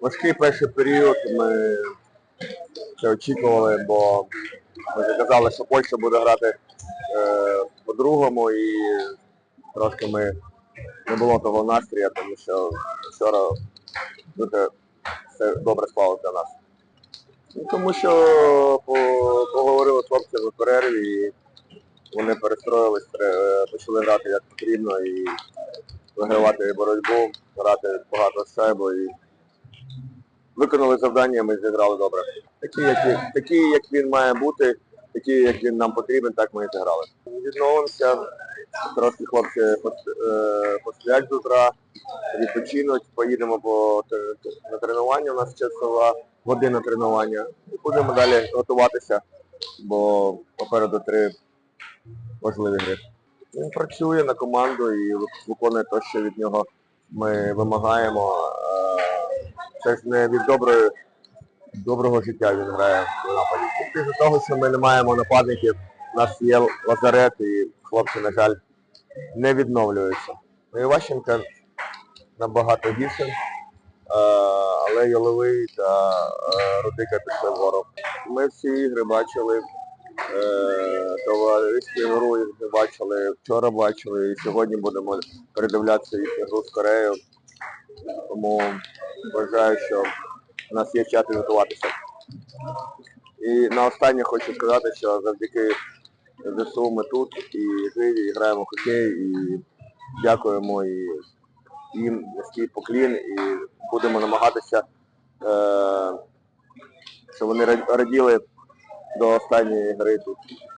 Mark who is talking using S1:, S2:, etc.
S1: важкий перший період. Ми це очікували, бо ми казали, що Польща буде грати е, по-другому і трошки ми не було того настрія, тому що вчора дуже все добре склалося для нас. Ну, тому що поговорили з хлопцями в перерві і вони перестроїлись, почали грати як потрібно і вигравати боротьбу, грати багато шайбу і виконали завдання, ми зіграли добре. Такі, як такі, як він має бути, такі, як він нам потрібен, так ми і зіграли. Відновимося, трошки хлопці пос- е, посплять з утра, відпочинуть, поїдемо по на тренування, у нас часова година тренування. І будемо далі готуватися, бо попереду три важливі гри. Він працює на команду і виконує те, що від нього ми вимагаємо. Це ж не від доброї, доброго життя він грає в нападі. З того, що ми не маємо нападників, у нас є лазарет і хлопці, на жаль, не відновлюються. Ну і Ващенка набагато гірше, але Йоловий та Рудика пішли вгору. Ми всі ігри бачили, е, товариську гру ми бачили, вчора бачили і сьогодні будемо передивлятися їхню гру з Кореєю. Тому вважаю, що у нас є час підготуватися. І на останнє хочу сказати, що завдяки ЗСУ ми тут і живі, і граємо в хокей, і дякуємо і їм низький поклін, і будемо намагатися, е, щоб вони раділи до останньої гри тут.